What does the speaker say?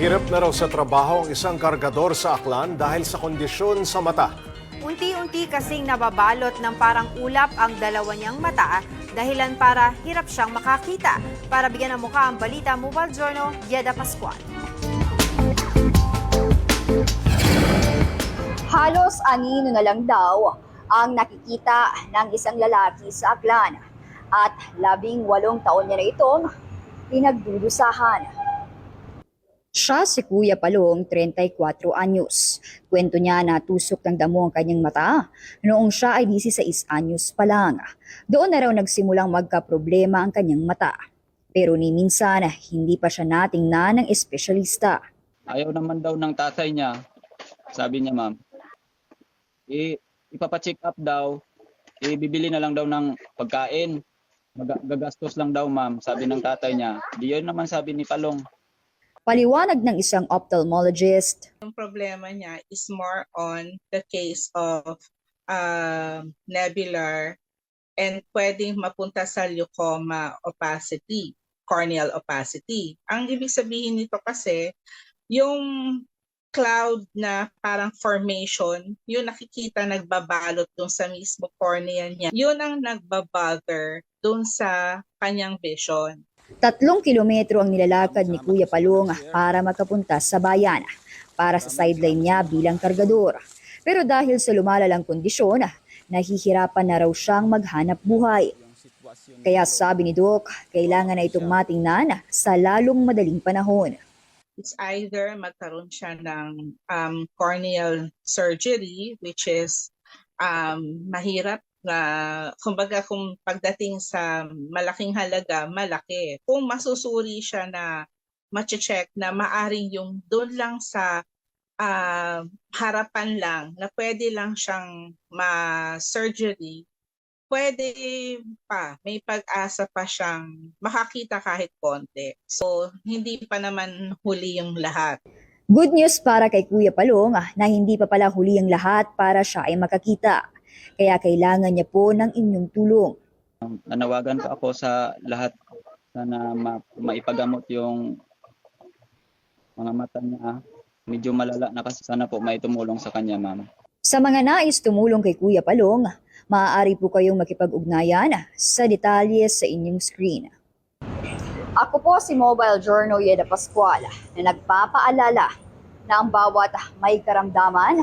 Hirap na raw sa trabaho ang isang kargador sa Aklan dahil sa kondisyon sa mata. Unti-unti kasing nababalot ng parang ulap ang dalawa niyang mata dahilan para hirap siyang makakita. Para bigyan ng mukha ang balita, Mobile Journal, Yeda Pascual. Halos anino na lang daw ang nakikita ng isang lalaki sa Aklan at labing walong taon niya na itong pinagdudusahan. Siya si Kuya Palong, 34 anyos. Kwento niya na tusok ng damo ang kanyang mata noong siya ay 16 anyos pa lang. Doon na raw nagsimulang magka-problema ang kanyang mata. Pero ni minsan, hindi pa siya natingnan ng espesyalista. Ayaw naman daw ng tatay niya. Sabi niya, ma'am. Eh, ipapacheck up daw. Eh, bibili na lang daw ng pagkain. Mag- gagastos lang daw, ma'am. Sabi ng tatay niya. Di yun naman sabi ni Palong. Paliwanag ng isang ophthalmologist, Yung problema niya is more on the case of um, nebular and pwedeng mapunta sa leucoma opacity, corneal opacity. Ang ibig sabihin nito kasi, yung cloud na parang formation, yun nakikita nagbabalot dun sa mismo cornea niya. Yun ang nagbabother dun sa kanyang vision. Tatlong kilometro ang nilalakad ni Kuya Palong para makapunta sa bayan para sa sideline niya bilang kargador. Pero dahil sa lumalalang kondisyon, nahihirapan na raw siyang maghanap buhay. Kaya sabi ni Doc, kailangan na itong matingnan sa lalong madaling panahon. it's either magkaroon siya ng um, corneal surgery, which is um, mahirap na, kumbaga kung pagdating sa malaking halaga, malaki. Kung masusuri siya na mache-check na maaring yung doon lang sa ah, harapan lang, na pwede lang siyang ma-surgery, pwede pa, may pag-asa pa siyang makakita kahit konti. So, hindi pa naman huli yung lahat. Good news para kay Kuya Palong ah, na hindi pa pala huli ang lahat para siya ay makakita. Kaya kailangan niya po ng inyong tulong. Nanawagan pa ako sa lahat sana ma- maipagamot yung mga mata niya. Medyo malala na kasi sana po may tumulong sa kanya, ma'am. Sa mga nais tumulong kay Kuya Palong, maaari po kayong makipag-ugnayan sa detalye sa inyong screen. Ako po si Mobile Journal Yeda Pascual na nagpapaalala na ang bawat may karamdaman